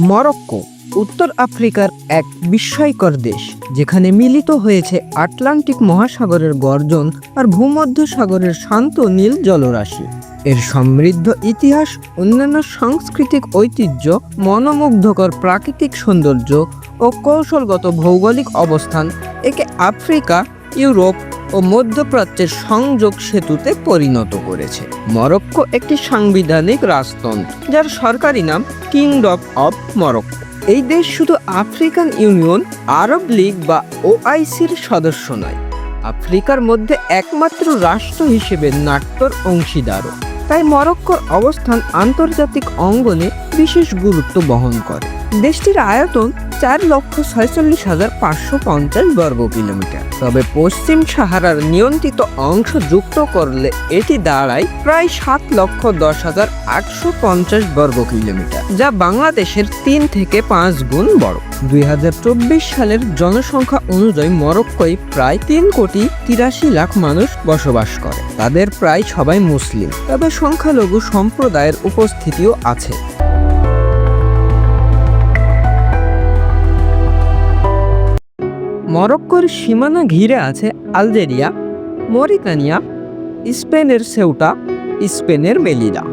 Morocco, উত্তর আফ্রিকার এক বিস্ময়কর দেশ, যেখানে মিলিত হয়েছে আটলান্টিক মহাসাগরের গর্জন আর ভূমধ্য সাগরের শান্ত নীল জলরাশি। এর সমৃদ্ধ ইতিহাস, অন্যান্য সাংস্কৃতিক ঐতিহ্য, মনোমুগ্ধকর প্রাকৃতিক সৌন্দর্য ও কৌশলগত ভৌগোলিক অবস্থান একে আফ্রিকা, ইউরোপ ও মধ্যপ্রাচ্যের সংযোগ সেতুতে পরিণত করেছে। মরক্কো একটি সাংবিধানিক রাজতন্ত্র, যার সরকারি নাম কিংডম অব মরক্কো এই দেশ শুধু আফ্রিকান ইউনিয়ন, আরব লীগ বা ওআইসির সদস্য নয়, আফ্রিকার মধ্যে একমাত্র রাষ্ট্র হিসেবে নাট্যর অংশীদারও। তাই মরক্কোর অবস্থান আন্তর্জাতিক অঙ্গনে বিশেষ গুরুত্ব বহন করে। দেশটির আয়তন চার লক্ষ ছয়চল্লিশ হাজার পাঁচশো পঞ্চাশ বর্গ কিলোমিটার। তবে পশ্চিম সাহারার নিয়ন্ত্রিত অংশ যুক্ত করলে এটি দাঁড়ায় প্রায় সাত লক্ষ দশ হাজার আটশো পঞ্চাশ বর্গ কিলোমিটার, যা বাংলাদেশের তিন থেকে পাঁচ গুণ বড়। দুই হাজার চব্বিশ সালের জনসংখ্যা অনুযায়ী মরক্কোয় প্রায় তিন কোটি তিরাশি লাখ মানুষ বসবাস করে। তাদের প্রায় সবাই মুসলিম, তবে সংখ্যালঘু সম্প্রদায়ের উপস্থিতিও আছে। মরক্কোর সীমানা ঘিরে আছে আলজেরিয়া, মরিতানিয়া, স্পেনের সেউটা, স্পেনের মেলিডা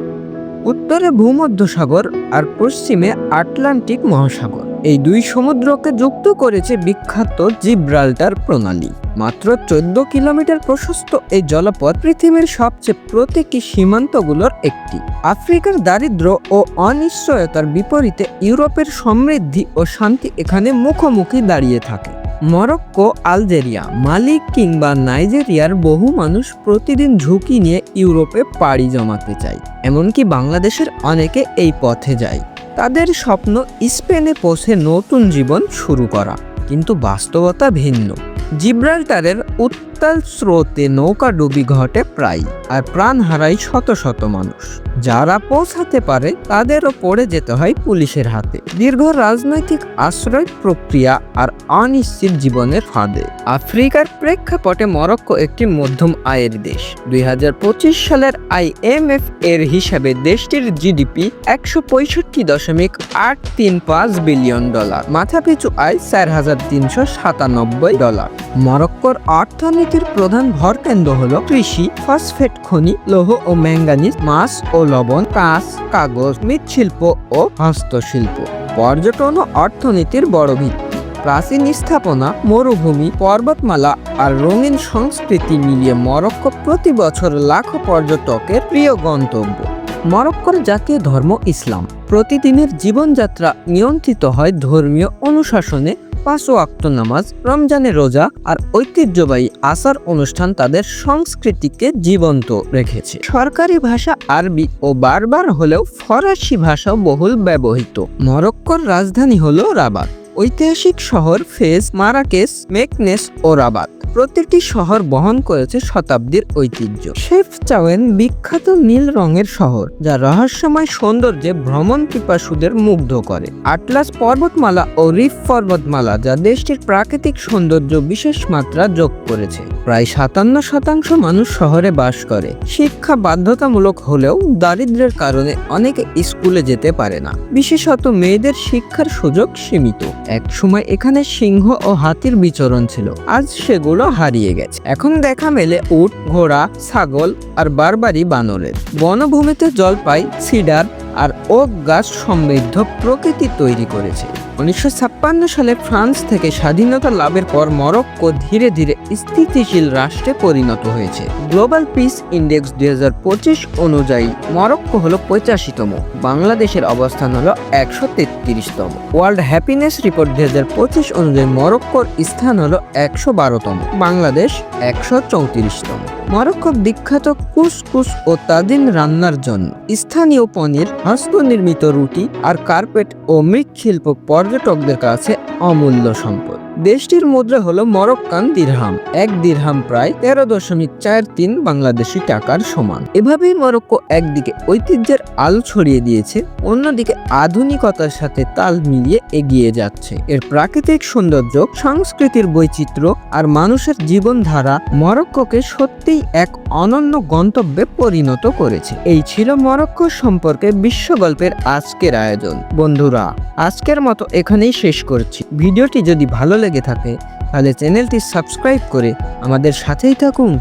উত্তরে ভূমধ্যসাগর আর পশ্চিমে আটলান্টিক মহাসাগর। এই দুই সমুদ্রকে যুক্ত করেছে বিখ্যাত জিব্রাল্টার প্রণালী। মাত্র চোদ্দ কিলোমিটার প্রশস্ত এই জলপথ পৃথিবীর সবচেয়ে প্রতীকী সীমান্তগুলোর একটি। আফ্রিকার দারিদ্র্য ও অনিশ্চয়তার বিপরীতে ইউরোপের সমৃদ্ধি ও শান্তি এখানে মুখোমুখি দাঁড়িয়ে থাকে। মরক্কো, আলজেরিয়া মালিক কিংবা নাইজেরিয়ার বহু মানুষ প্রতিদিন ঝুঁকি নিয়ে ইউরোপে পাড়ি জমাতে চায়। এমনকি বাংলাদেশের অনেকে এই পথে যায়। তাদের স্বপ্ন স্পেনে পৌঁছে নতুন জীবন শুরু করা। কিন্তু বাস্তবতা ভিন্ন। জিব্রাল্টারের উত্তাল স্রোতে নৌকাডুবি ঘটে প্রায় আর প্রাণ হারায় শত শত মানুষ। যারা পৌঁছাতে পারে তাদেরও পড়ে যেতে হয় পুলিশের হাতে। দীর্ঘ রাজনৈতিক আশ্রয় প্রক্রিয়া আর অনিশ্চিত জীবনের ফাঁদে। আফ্রিকার প্রেক্ষাপটে মরক্কো একটি মধ্যম আয়ের দেশ। দুই হাজার পঁচিশ সালের আইএমএফ এর হিসাবে দেশটির জিডিপি একশো পঁয়ষট্টি দশমিক আট তিন পাঁচ বিলিয়ন ডলার। মাথাপিছু আয় চার হাজার তিনশো সাতানব্বই ডলার। মরক্কোর অর্থনীতির প্রধান ভরকেন্দ্র হল কৃষি, ফসফেট খনি, লৌহ ও ম্যাঙ্গানিজ মাছ ও লবণ, কাঁচ, কাগজ, মৃৎশিল্প ও হস্তশিল্প। পর্যটন ও অর্থনীতির বড় ভিত্তি। প্রাচীন স্থাপনা, মরুভূমি, পর্বতমালা আর রঙিন সংস্কৃতি মিলিয়ে মরক্কো প্রতি বছর লাখো পর্যটকের প্রিয় গন্তব্য। মরক্কোর জাতীয় ধর্ম ইসলাম। প্রতিদিনের জীবনযাত্রা নিয়ন্ত্রিত হয় ধর্মীয় অনুশাসনে পাঁচ ওয়াক্ত নামাজ রমজানের রোজা আর ঐতিহ্যবাহী আসার অনুষ্ঠান তাদের সংস্কৃতিকে জীবন্ত রেখেছে। সরকারি ভাষা আরবি ও বারবার হলেও ফরাসি ভাষাও বহুল ব্যবহৃত। মরক্কোর রাজধানী হল রাবাত। ঐতিহাসিক শহর ফেজ, মারাকেস, মেকনেস ও রাবাত। প্রতিটি শহর বহন করেছে শতাব্দীর ঐতিহ্য। শেফ চাওয়েন বিখ্যাত নীল রঙের শহর, যা রহস্যময় সৌন্দর্যে ভ্রমণ পিপাসুদের মুগ্ধ করে। আটলাস পর্বতমালা ও রিফ পর্বতমালা, যা দেশটির প্রাকৃতিক সৌন্দর্য বিশেষ মাত্রা যোগ করেছে। প্রায় সাতান্ন শতাংশ মানুষ শহরে বাস করে। শিক্ষা বাধ্যতামূলক হলেও দারিদ্র্যের কারণে অনেকে স্কুলে যেতে পারে না। বিশেষত মেয়েদের শিক্ষার সুযোগ সীমিত। এক সময় এখানে সিংহ ও হাতির বিচরণ ছিল। আজ সেগুলো হারিয়ে গেছে। এখন দেখা মেলে উট, ঘোড়া, ছাগল আর বারবারি বানরের। বনভূমিতে জলপাই, সিডার আর ওক গাছ সমৃদ্ধ প্রকৃতি তৈরি করেছে। উনিশশো ছাপ্পান্ন সালে ফ্রান্স থেকে স্বাধীনতা লাভের পর মরক্কো ধীরে ধীরে স্থিতিশীল রাষ্ট্রে পরিণত হয়েছে। গ্লোবাল পিস ইন্ডেক্স দুই হাজার পঁচিশ অনুযায়ী মরক্কো হলো পঁচাশিতম, বাংলাদেশের অবস্থান হলো একশো তেত্রিশতম। ওয়ার্ল্ড হ্যাপিনেস রিপোর্ট দুই হাজার পঁচিশ অনুযায়ী মরক্কোর স্থান হলো একশো বারোতম, বাংলাদেশ একশো চৌত্রিশতম। মরক্কো বিখ্যাত কুসকুস ও তাদিন রান্নার জন্য। স্থানীয় পনির, হস্তনির্মিত রুটি আর কার্পেট ও মৃৎশিল্প পর্যটকদের কাছে অমূল্য সম্পদ। দেশটির মুদ্রা হলো মরক্কান দিরহাম। এক দিরহাম প্রায় তেরো দশমিক চার তিন বাংলাদেশি টাকার সমান। এভাবেই মরক্কো একদিকে ঐতিহ্যের আলো ছড়িয়ে দিয়েছে, অন্যদিকে আধুনিকতার সাথে তাল মিলিয়ে এগিয়ে যাচ্ছে। এর প্রাকৃতিক সৌন্দর্য, সংস্কৃতির বৈচিত্র্য আর মানুষের জীবনধারা মরক্কোকে সত্যিই এক অনন্য গন্তব্যে পরিণত করেছে। এই ছিল মরক্কো সম্পর্কে বিশ্ব গল্পের আজকের আয়োজন। বন্ধুরা, আজকের মতো এখানেই শেষ করছি। ভিডিওটি যদি ভালো লেগে থাকে তাহলে চ্যানেলটি সাবস্ক্রাইব করে আমাদের সাথেই থাকুন।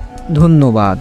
ধন্যবাদ।